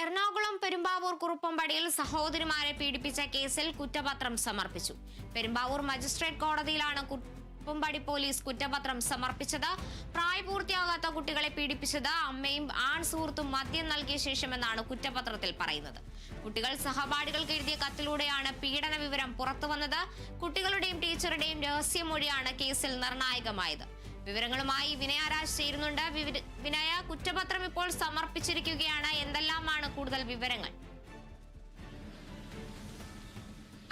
എറണാകുളം പെരുമ്പാവൂർ കുറുപ്പമ്പടിയിൽ സഹോദരിമാരെ പീഡിപ്പിച്ച കേസിൽ കുറ്റപത്രം സമർപ്പിച്ചു. പെരുമ്പാവൂർ മജിസ്ട്രേറ്റ് കോടതിയിലാണ് കുറുപ്പമ്പടി പോലീസ് കുറ്റപത്രം സമർപ്പിച്ചത്. പ്രായപൂർത്തിയാകാത്ത കുട്ടികളെ പീഡിപ്പിച്ചത് അമ്മയും ആൺ സുഹൃത്തും മദ്യം നൽകിയ ശേഷമെന്നാണ് കുറ്റപത്രത്തിൽ പറയുന്നത്. കുട്ടികൾ സഹപാഠികൾക്ക് എഴുതിയ കത്തിലൂടെയാണ് പീഡന വിവരം പുറത്തുവന്നത്. കുട്ടികളുടെയും ടീച്ചറുടെയും രഹസ്യമൊഴിയാണ് കേസിൽ നിർണായകമായത്. വിവരങ്ങളുമായി വിനയരാജ് ചേരുന്നുണ്ട്. വിവര- വിനയ കുറ്റപത്രം ഇപ്പോൾ സമർപ്പിച്ചിരിക്കുകയാണ്. എന്തെല്ലാമാണ് കൂടുതൽ വിവരങ്ങൾ.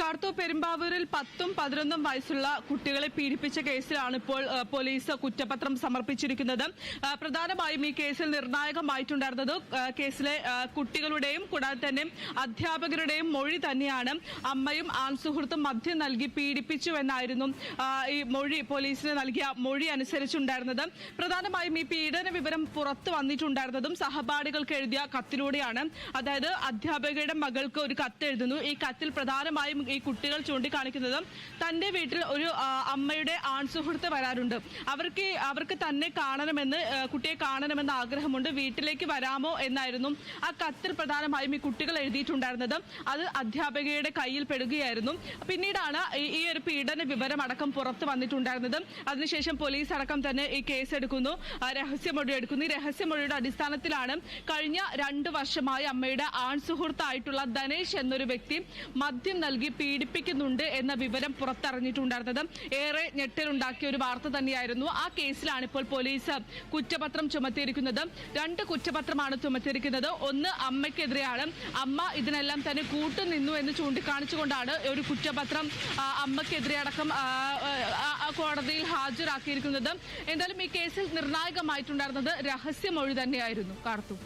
കാർത്തോ പെരുമ്പാവൂരിൽ പത്തും പതിനൊന്നും വയസ്സുള്ള കുട്ടികളെ പീഡിപ്പിച്ച കേസിലാണ് ഇപ്പോൾ പോലീസ് കുറ്റപത്രം സമർപ്പിച്ചിരിക്കുന്നത്. പ്രധാനമായും ഈ കേസിൽ നിർണായകമായിട്ടുണ്ടായിരുന്നത് കേസിലെ കുട്ടികളുടെയും കൂടാതെ തന്നെ അധ്യാപകരുടെയും മൊഴി തന്നെയാണ് അമ്മയും ആൺസുഹൃത്തും മദ്യം നൽകി പീഡിപ്പിച്ചു എന്നായിരുന്നു ഈ മൊഴി പോലീസിന് നൽകിയ മൊഴി അനുസരിച്ചുണ്ടായിരുന്നത്. പ്രധാനമായും ഈ പീഡന വിവരം പുറത്തു വന്നിട്ടുണ്ടായിരുന്നതും സഹപാഠികൾക്ക് എഴുതിയ കത്തിലൂടെയാണ്. അതായത് അധ്യാപകയുടെ മകൾക്ക് ഒരു കത്ത് എഴുതുന്നു ഈ കത്തിൽ പ്രധാനമായും കുട്ടികൾ ചൂണ്ടിക്കാണിക്കുന്നത് തന്റെ വീട്ടിൽ ഒരു അമ്മയുടെ ആൺസുഹൃത്ത് വരാറുണ്ട്. അവർക്ക് അവർക്ക് തന്നെ കാണണമെന്ന് കുട്ടിയെ കാണണമെന്ന് ആഗ്രഹമുണ്ട്. വീട്ടിലേക്ക് വരാമോ എന്നായിരുന്നു ആ കത്തിൽ പ്രധാനമായും ഈ കുട്ടികൾ എഴുതിയിട്ടുണ്ടായിരുന്നത്. അത് അധ്യാപകയുടെ കയ്യിൽ പെടുകയായിരുന്നു. പിന്നീടാണ് ഈ- ഈ ഒരു പീഡന വിവരം അടക്കം പുറത്തു വന്നിട്ടുണ്ടായിരുന്നത്. അതിനുശേഷം പോലീസ് അടക്കം തന്നെ ഈ കേസ് എടുക്കുന്നു രഹസ്യമൊഴി എടുക്കുന്നു. ഈ രഹസ്യമൊഴിയുടെ അടിസ്ഥാനത്തിലാണ് കഴിഞ്ഞ രണ്ട് വർഷമായി അമ്മയുടെ ആൺ സുഹൃത്തായിട്ടുള്ള ധനേഷ് എന്നൊരു വ്യക്തി മദ്യം നൽകി പീഡിപ്പിക്കുന്നുണ്ട് എന്ന വിവരം പുറത്തറിഞ്ഞിട്ടുണ്ടായിരുന്നത്. ഏറെ ഞെട്ടലുണ്ടാക്കിയ ഒരു വാർത്ത തന്നെയായിരുന്നു ആ കേസിലാണ് ഇപ്പോൾ പോലീസ് കുറ്റപത്രം ചുമത്തിയിരിക്കുന്നത്. രണ്ട് കുറ്റപത്രമാണ് ചുമത്തിയിരിക്കുന്നത്. ഒന്ന് അമ്മയ്ക്കെതിരെയാണ്. അമ്മ ഇതിനെല്ലാം തന്നെ കൂട്ടുനിന്നു എന്ന് ചൂണ്ടിക്കാണിച്ചുകൊണ്ടാണ് ഒരു കുറ്റപത്രം അമ്മയ്ക്കെതിരെ അടക്കം കോടതിയിൽ ഹാജരാക്കിയിരിക്കുന്നത്. എന്തായാലും ഈ കേസിൽ നിർണായകമായിട്ടുണ്ടായിരുന്നത് രഹസ്യമൊഴി തന്നെയായിരുന്നു. കാർത്തു.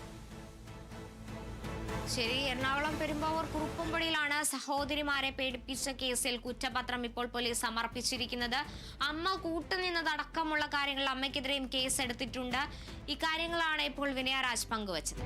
ശരി എറണാകുളം പെരുമ്പാവൂർ കുറുപ്പുംപടിയിലാണ് സഹോദരിമാരെ പേടിപ്പിച്ച കേസിൽ കുറ്റപത്രം ഇപ്പോൾ പോലീസ് സമർപ്പിച്ചിരിക്കുന്നത്. അമ്മ കൂട്ടുനിന്നതടക്കമുള്ള കാര്യങ്ങൾ അമ്മയ്ക്കെതിരെയും കേസ് എടുത്തിട്ടുണ്ട് ഇക്കാര്യങ്ങളാണ് ഇപ്പോൾ വിനയരാജ് പങ്കുവച്ചത്.